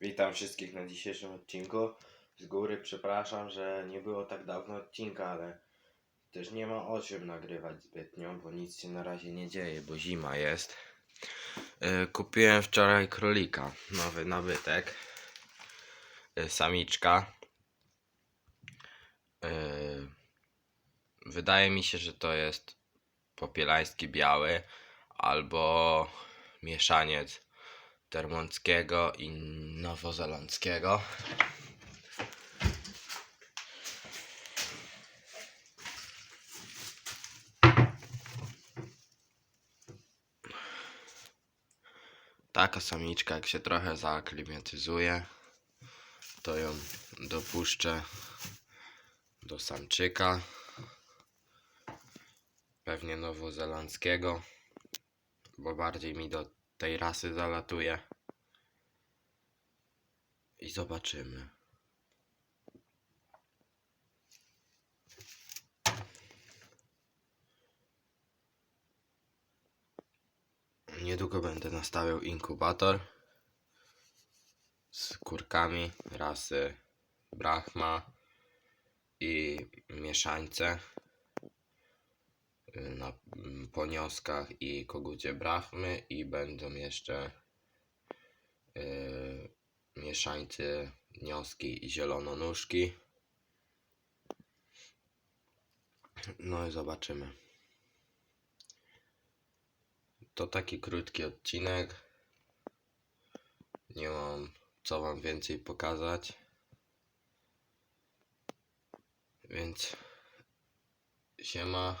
Witam wszystkich na dzisiejszym odcinku. Z góry przepraszam, że nie było tak dawno odcinka, ale też nie ma o czym nagrywać zbytnio, bo nic się na razie nie dzieje, bo zima jest. Yy, Kupiłem wczoraj królika, nowy nabytek. Yy, Samiczka. Yy, Wydaje mi się, że to jest popielański biały albo mieszaniec termonckiego i nowozelandzkiego. Taka samiczka, jak się trochę zaaklimatyzuje, to ją dopuszczę do samczyka. Pewnie nowozelandzkiego, bo bardziej mi do tej rasy zalatuje. I zobaczymy. Niedługo będę nastawiał inkubator z kurkami rasy Brahma i mieszańce na mm, ponioskach i kogucie Brahmy i będą jeszcze yy, mieszańcy nioski i zielononóżki. No i zobaczymy. To taki krótki odcinek. Nie mam co wam więcej pokazać. Więc siema,